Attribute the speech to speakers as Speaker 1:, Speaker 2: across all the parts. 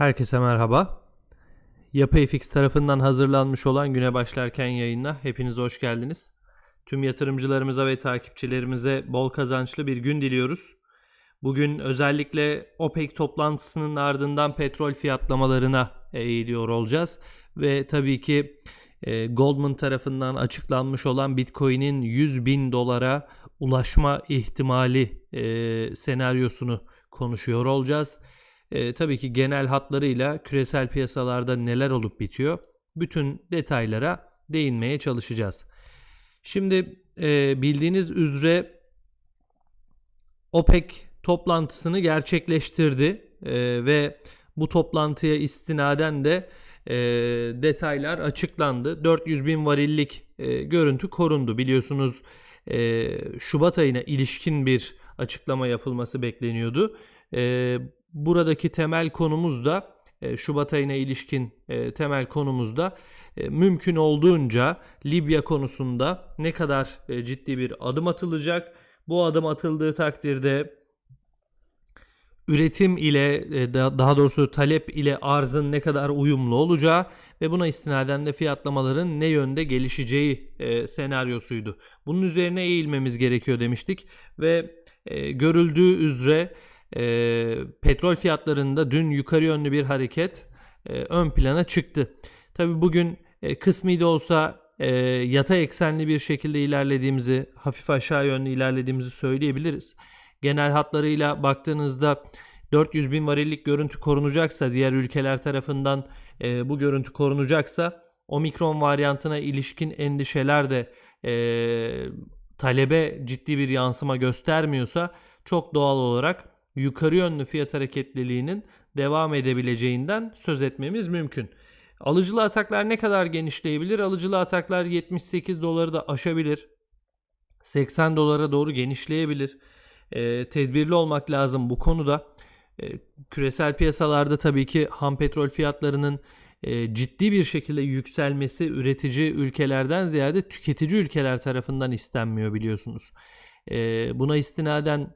Speaker 1: Herkese merhaba. YapıFX tarafından hazırlanmış olan güne başlarken yayına hepiniz hoş geldiniz. Tüm yatırımcılarımıza ve takipçilerimize bol kazançlı bir gün diliyoruz. Bugün özellikle OPEC toplantısının ardından petrol fiyatlamalarına eğiliyor olacağız. Ve tabii ki e, Goldman tarafından açıklanmış olan Bitcoin'in 100 bin dolara ulaşma ihtimali e, senaryosunu konuşuyor olacağız. E, tabii ki genel hatlarıyla küresel piyasalarda neler olup bitiyor bütün detaylara değinmeye çalışacağız. Şimdi e, bildiğiniz üzere OPEC toplantısını gerçekleştirdi e, ve bu toplantıya istinaden de e, detaylar açıklandı. 400 bin varillik e, görüntü korundu. Biliyorsunuz e, Şubat ayına ilişkin bir açıklama yapılması bekleniyordu. E, buradaki temel konumuz da e, Şubat ayına ilişkin e, temel konumuz da e, mümkün olduğunca Libya konusunda ne kadar ciddi bir adım atılacak. Bu adım atıldığı takdirde üretim ile da- daha doğrusu talep ile arzın ne kadar uyumlu olacağı ve buna istinaden de fiyatlamaların ne yönde gelişeceği senaryosuydu. Bunun üzerine eğilmemiz gerekiyor demiştik ve görüldüğü üzere e, petrol fiyatlarında dün yukarı yönlü bir hareket e, ön plana çıktı. Tabi bugün e, kısmi de olsa e, yatay eksenli bir şekilde ilerlediğimizi, hafif aşağı yönlü ilerlediğimizi söyleyebiliriz. Genel hatlarıyla baktığınızda 400 bin varillik görüntü korunacaksa, diğer ülkeler tarafından e, bu görüntü korunacaksa, omikron varyantına ilişkin endişeler de e, talebe ciddi bir yansıma göstermiyorsa çok doğal olarak yukarı yönlü fiyat hareketliliğinin devam edebileceğinden söz etmemiz mümkün. Alıcılı ataklar ne kadar genişleyebilir? Alıcılı ataklar 78 doları da aşabilir. 80 dolara doğru genişleyebilir. E, tedbirli olmak lazım bu konuda. E, küresel piyasalarda tabii ki ham petrol fiyatlarının e, ciddi bir şekilde yükselmesi üretici ülkelerden ziyade tüketici ülkeler tarafından istenmiyor biliyorsunuz. E, buna istinaden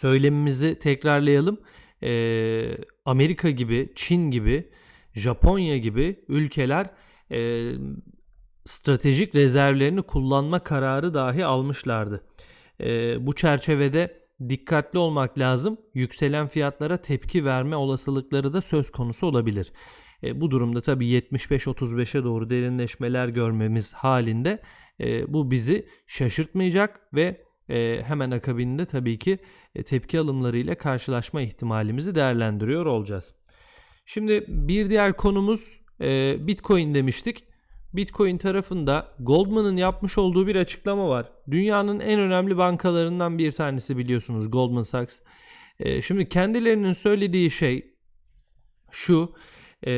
Speaker 1: söylemimizi tekrarlayalım. E, Amerika gibi, Çin gibi, Japonya gibi ülkeler e, stratejik rezervlerini kullanma kararı dahi almışlardı. E, bu çerçevede dikkatli olmak lazım. Yükselen fiyatlara tepki verme olasılıkları da söz konusu olabilir. E, bu durumda tabii 75-35'e doğru derinleşmeler görmemiz halinde e, bu bizi şaşırtmayacak ve e, hemen akabinde tabii ki e, tepki alımlarıyla karşılaşma ihtimalimizi değerlendiriyor olacağız. Şimdi bir diğer konumuz e, Bitcoin demiştik. Bitcoin tarafında Goldman'ın yapmış olduğu bir açıklama var. Dünyanın en önemli bankalarından bir tanesi biliyorsunuz Goldman Sachs. E, şimdi kendilerinin söylediği şey şu. E,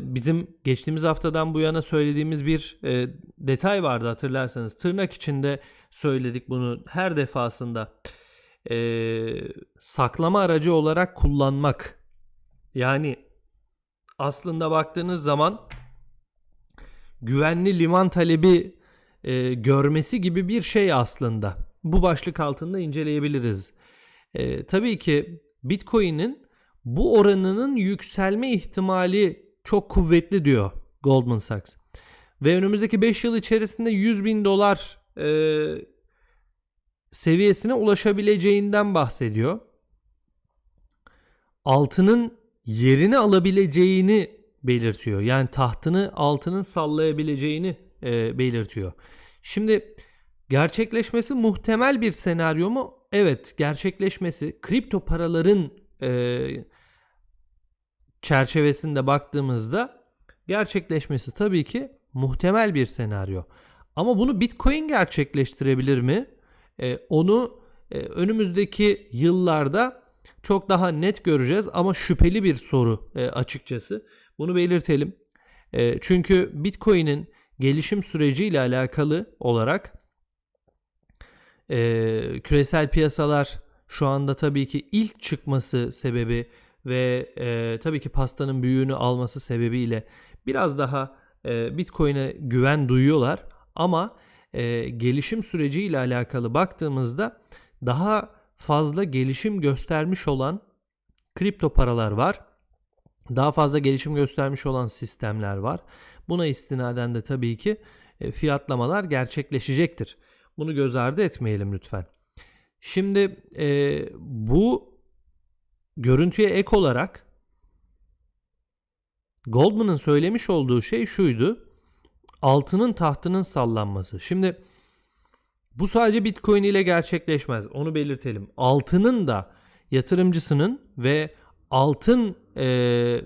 Speaker 1: bizim geçtiğimiz haftadan bu yana söylediğimiz bir e, detay vardı hatırlarsanız. Tırnak içinde söyledik bunu her defasında. E, saklama aracı olarak kullanmak. Yani aslında baktığınız zaman güvenli liman talebi e, görmesi gibi bir şey aslında. Bu başlık altında inceleyebiliriz. E, tabii ki Bitcoin'in bu oranının yükselme ihtimali çok kuvvetli diyor Goldman Sachs. Ve önümüzdeki 5 yıl içerisinde 100 bin dolar e, seviyesine ulaşabileceğinden bahsediyor. Altının yerini alabileceğini belirtiyor. Yani tahtını altının sallayabileceğini e, belirtiyor. Şimdi gerçekleşmesi muhtemel bir senaryo mu? Evet, gerçekleşmesi kripto paraların e, çerçevesinde baktığımızda gerçekleşmesi tabii ki muhtemel bir senaryo. Ama bunu Bitcoin gerçekleştirebilir mi? E, onu e, önümüzdeki yıllarda çok daha net göreceğiz ama şüpheli bir soru e, açıkçası. Bunu belirtelim. E, çünkü Bitcoin'in gelişim süreciyle alakalı olarak e, küresel piyasalar şu anda tabii ki ilk çıkması sebebi ve e, tabii ki pastanın büyüğünü alması sebebiyle biraz daha e, Bitcoin'e güven duyuyorlar ama e, gelişim süreciyle alakalı baktığımızda daha fazla gelişim göstermiş olan kripto paralar var. daha fazla gelişim göstermiş olan sistemler var. Buna istinaden de tabii ki e, fiyatlamalar gerçekleşecektir. Bunu göz ardı etmeyelim lütfen. Şimdi e, bu görüntüye ek olarak Goldman'ın söylemiş olduğu şey şuydu. Altının tahtının sallanması. Şimdi bu sadece Bitcoin ile gerçekleşmez. Onu belirtelim. Altının da yatırımcısının ve altın e,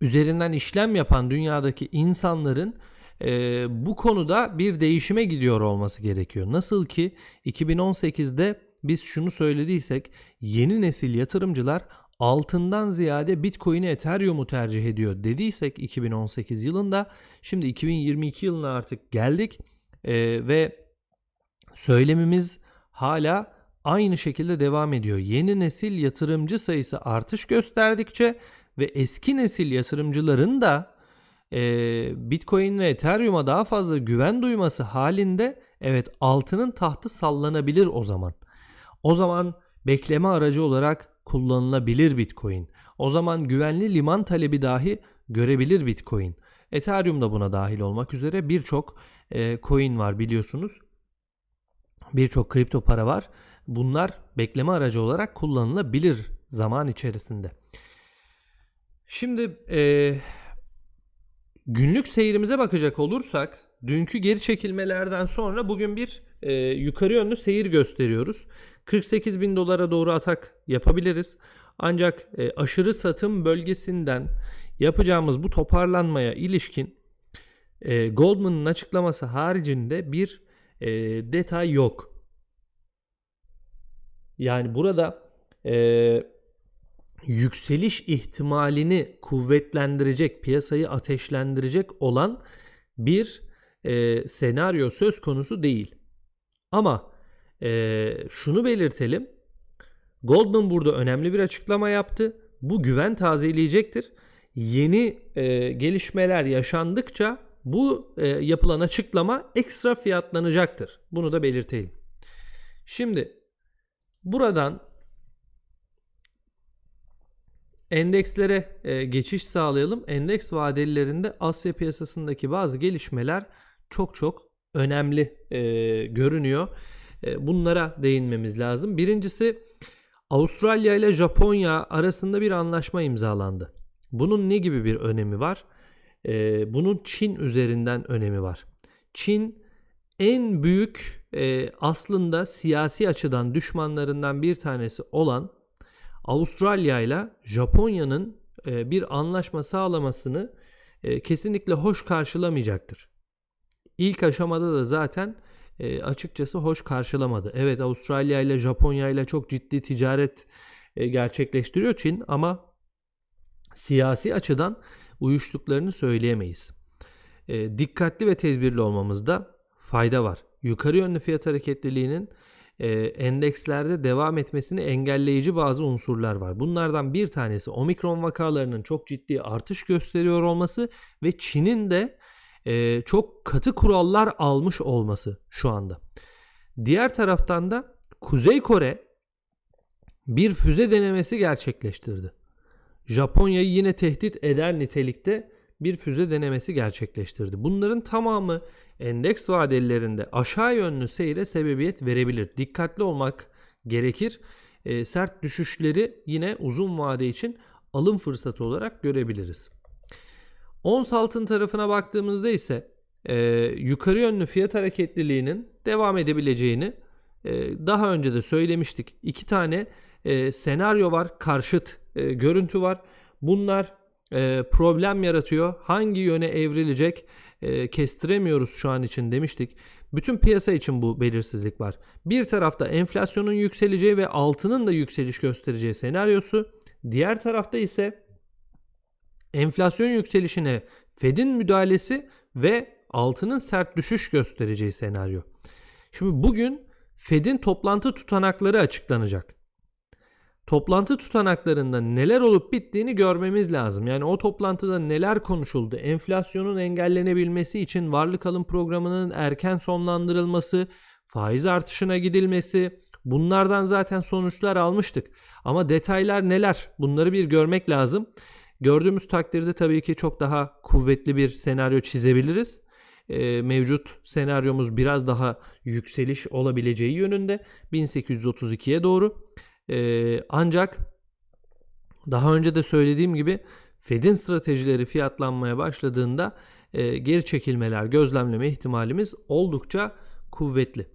Speaker 1: üzerinden işlem yapan dünyadaki insanların e, bu konuda bir değişime gidiyor olması gerekiyor. Nasıl ki 2018'de biz şunu söylediysek yeni nesil yatırımcılar altından ziyade Bitcoin'i Ethereum'u tercih ediyor dediysek 2018 yılında şimdi 2022 yılına artık geldik e, ve söylemimiz hala aynı şekilde devam ediyor. Yeni nesil yatırımcı sayısı artış gösterdikçe ve eski nesil yatırımcıların da e, Bitcoin ve Ethereum'a daha fazla güven duyması halinde evet altının tahtı sallanabilir o zaman. O zaman bekleme aracı olarak kullanılabilir Bitcoin. O zaman güvenli liman talebi dahi görebilir Bitcoin. Ethereum da buna dahil olmak üzere birçok e, coin var biliyorsunuz. Birçok kripto para var. Bunlar bekleme aracı olarak kullanılabilir zaman içerisinde. Şimdi e, günlük seyrimize bakacak olursak dünkü geri çekilmelerden sonra bugün bir e, yukarı yönlü seyir gösteriyoruz. 48 bin dolara doğru atak yapabiliriz. Ancak e, aşırı satım bölgesinden yapacağımız bu toparlanmaya ilişkin e, Goldman'ın açıklaması haricinde bir e, detay yok. Yani burada e, yükseliş ihtimalini kuvvetlendirecek, piyasayı ateşlendirecek olan bir e, senaryo söz konusu değil. Ama e, şunu belirtelim. Goldman burada önemli bir açıklama yaptı. Bu güven tazeleyecektir. Yeni e, gelişmeler yaşandıkça bu e, yapılan açıklama ekstra fiyatlanacaktır. Bunu da belirtelim. Şimdi buradan endekslere e, geçiş sağlayalım. Endeks vadelilerinde Asya piyasasındaki bazı gelişmeler çok çok önemli e, görünüyor. E, bunlara değinmemiz lazım. Birincisi Avustralya ile Japonya arasında bir anlaşma imzalandı. Bunun ne gibi bir önemi var? E, bunun Çin üzerinden önemi var. Çin en büyük e, aslında siyasi açıdan düşmanlarından bir tanesi olan Avustralya ile Japonya'nın e, bir anlaşma sağlamasını e, kesinlikle hoş karşılamayacaktır. İlk aşamada da zaten e, açıkçası hoş karşılamadı. Evet Avustralya ile Japonya ile çok ciddi ticaret e, gerçekleştiriyor Çin ama siyasi açıdan uyuştuklarını söyleyemeyiz. E, dikkatli ve tedbirli olmamızda fayda var. Yukarı yönlü fiyat hareketliliğinin e, endekslerde devam etmesini engelleyici bazı unsurlar var. Bunlardan bir tanesi omikron vakalarının çok ciddi artış gösteriyor olması ve Çin'in de e, çok katı kurallar almış olması şu anda. Diğer taraftan da Kuzey Kore bir füze denemesi gerçekleştirdi. Japonya'yı yine tehdit eder nitelikte bir füze denemesi gerçekleştirdi. Bunların tamamı endeks vadelilerinde aşağı yönlü seyre sebebiyet verebilir. Dikkatli olmak gerekir. E, sert düşüşleri yine uzun vade için alım fırsatı olarak görebiliriz. Ons altın tarafına baktığımızda ise e, yukarı yönlü fiyat hareketliliğinin devam edebileceğini e, daha önce de söylemiştik. İki tane e, senaryo var, karşıt e, görüntü var. Bunlar e, problem yaratıyor. Hangi yöne evrilecek e, kestiremiyoruz şu an için demiştik. Bütün piyasa için bu belirsizlik var. Bir tarafta enflasyonun yükseleceği ve altının da yükseliş göstereceği senaryosu. Diğer tarafta ise enflasyon yükselişine Fed'in müdahalesi ve altının sert düşüş göstereceği senaryo. Şimdi bugün Fed'in toplantı tutanakları açıklanacak. Toplantı tutanaklarında neler olup bittiğini görmemiz lazım. Yani o toplantıda neler konuşuldu? Enflasyonun engellenebilmesi için varlık alım programının erken sonlandırılması, faiz artışına gidilmesi, bunlardan zaten sonuçlar almıştık. Ama detaylar neler? Bunları bir görmek lazım. Gördüğümüz takdirde tabii ki çok daha kuvvetli bir senaryo çizebiliriz. Ee, mevcut senaryomuz biraz daha yükseliş olabileceği yönünde 1832'ye doğru. Ee, ancak daha önce de söylediğim gibi Fed'in stratejileri fiyatlanmaya başladığında e, geri çekilmeler gözlemleme ihtimalimiz oldukça kuvvetli.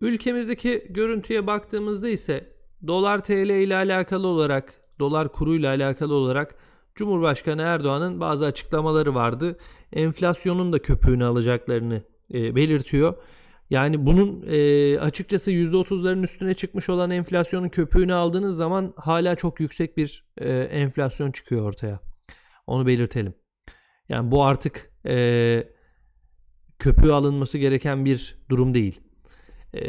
Speaker 1: Ülkemizdeki görüntüye baktığımızda ise dolar TL ile alakalı olarak, dolar kuru ile alakalı olarak Cumhurbaşkanı Erdoğan'ın bazı açıklamaları vardı. Enflasyonun da köpüğünü alacaklarını e, belirtiyor. Yani bunun e, açıkçası %30'ların üstüne çıkmış olan enflasyonun köpüğünü aldığınız zaman hala çok yüksek bir e, enflasyon çıkıyor ortaya. Onu belirtelim. Yani bu artık e, köpüğü alınması gereken bir durum değil. E,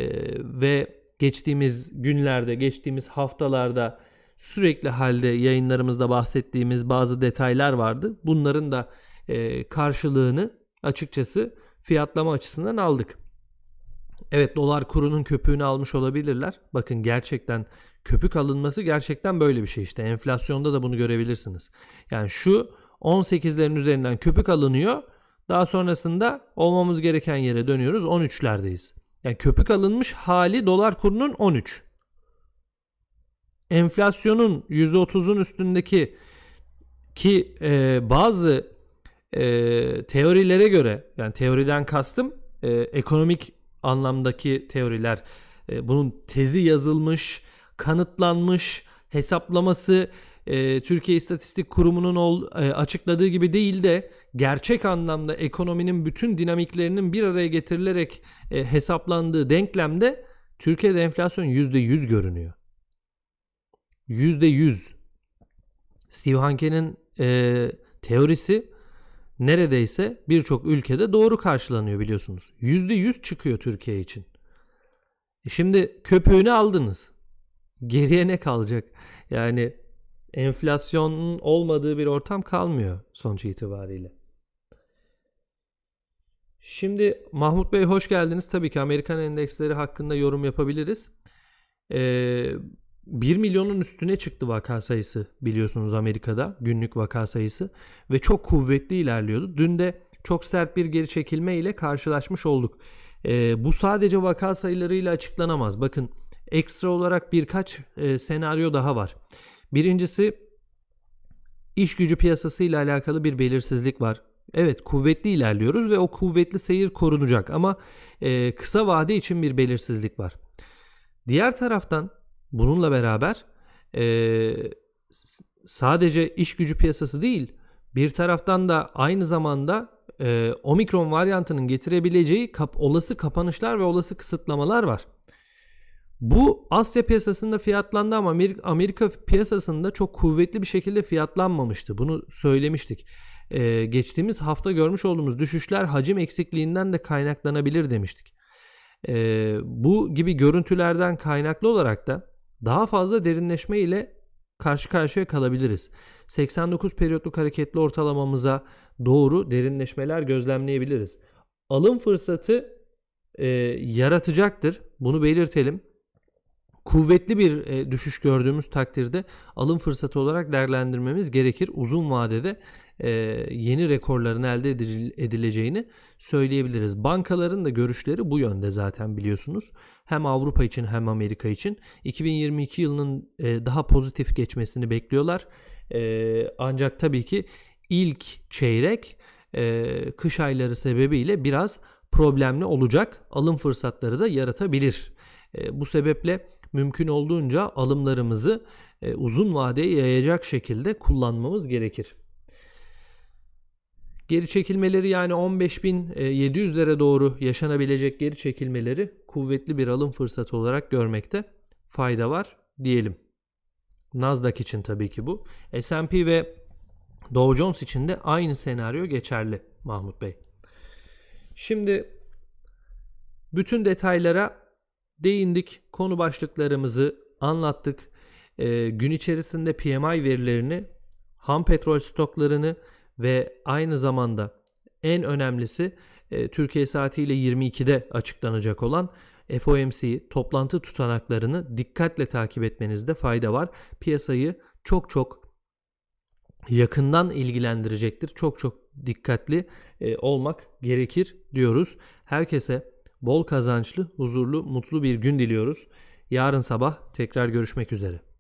Speaker 1: ve geçtiğimiz günlerde, geçtiğimiz haftalarda sürekli halde yayınlarımızda bahsettiğimiz bazı detaylar vardı. Bunların da e, karşılığını açıkçası fiyatlama açısından aldık. Evet dolar kurunun köpüğünü almış olabilirler. Bakın gerçekten köpük alınması gerçekten böyle bir şey işte. Enflasyonda da bunu görebilirsiniz. Yani şu 18'lerin üzerinden köpük alınıyor. Daha sonrasında olmamız gereken yere dönüyoruz. 13'lerdeyiz. Yani köpük alınmış hali dolar kurunun 13. Enflasyonun %30'un üstündeki ki e, bazı e, teorilere göre yani teoriden kastım e, ekonomik anlamdaki teoriler e, bunun tezi yazılmış, kanıtlanmış, hesaplaması e, Türkiye İstatistik Kurumu'nun ol, e, açıkladığı gibi değil de gerçek anlamda ekonominin bütün dinamiklerinin bir araya getirilerek e, hesaplandığı denklemde Türkiye'de enflasyon %100 görünüyor. %100. Steve Hanke'nin e, teorisi neredeyse birçok ülkede doğru karşılanıyor biliyorsunuz. %100 çıkıyor Türkiye için. E şimdi köpüğünü aldınız. Geriye ne kalacak? Yani enflasyonun olmadığı bir ortam kalmıyor sonuç itibariyle. Şimdi Mahmut Bey hoş geldiniz. Tabii ki Amerikan endeksleri hakkında yorum yapabiliriz. Ee, 1 milyonun üstüne çıktı vaka sayısı biliyorsunuz Amerika'da günlük vaka sayısı ve çok kuvvetli ilerliyordu. Dün de çok sert bir geri çekilme ile karşılaşmış olduk. Ee, bu sadece vaka sayılarıyla açıklanamaz. Bakın ekstra olarak birkaç e, senaryo daha var. Birincisi iş gücü piyasası ile alakalı bir belirsizlik var. Evet kuvvetli ilerliyoruz ve o kuvvetli seyir korunacak ama e, kısa vade için bir belirsizlik var. Diğer taraftan bununla beraber e, sadece iş gücü piyasası değil bir taraftan da aynı zamanda e, omikron varyantının getirebileceği kap, olası kapanışlar ve olası kısıtlamalar var. Bu Asya piyasasında fiyatlandı ama Amerika, Amerika piyasasında çok kuvvetli bir şekilde fiyatlanmamıştı. Bunu söylemiştik. Ee, geçtiğimiz hafta görmüş olduğumuz düşüşler hacim eksikliğinden de kaynaklanabilir demiştik. Ee, bu gibi görüntülerden kaynaklı olarak da daha fazla derinleşme ile karşı karşıya kalabiliriz. 89 periyotluk hareketli ortalamamıza doğru derinleşmeler gözlemleyebiliriz. Alım fırsatı e, yaratacaktır. Bunu belirtelim kuvvetli bir e, düşüş gördüğümüz takdirde alım fırsatı olarak değerlendirmemiz gerekir. Uzun vadede e, yeni rekorların elde edileceğini söyleyebiliriz. Bankaların da görüşleri bu yönde zaten biliyorsunuz. Hem Avrupa için hem Amerika için 2022 yılının e, daha pozitif geçmesini bekliyorlar. E, ancak tabii ki ilk çeyrek e, kış ayları sebebiyle biraz problemli olacak. Alım fırsatları da yaratabilir. E, bu sebeple mümkün olduğunca alımlarımızı e, uzun vadeye yayacak şekilde kullanmamız gerekir. Geri çekilmeleri yani 15.700'lere doğru yaşanabilecek geri çekilmeleri kuvvetli bir alım fırsatı olarak görmekte fayda var diyelim. Nasdaq için tabii ki bu. S&P ve Dow Jones için de aynı senaryo geçerli Mahmut Bey. Şimdi bütün detaylara değindik. Konu başlıklarımızı anlattık. E, gün içerisinde PMI verilerini, ham petrol stoklarını ve aynı zamanda en önemlisi e, Türkiye saatiyle 22'de açıklanacak olan FOMC toplantı tutanaklarını dikkatle takip etmenizde fayda var. Piyasayı çok çok yakından ilgilendirecektir. Çok çok dikkatli e, olmak gerekir diyoruz. Herkese bol kazançlı, huzurlu, mutlu bir gün diliyoruz. Yarın sabah tekrar görüşmek üzere.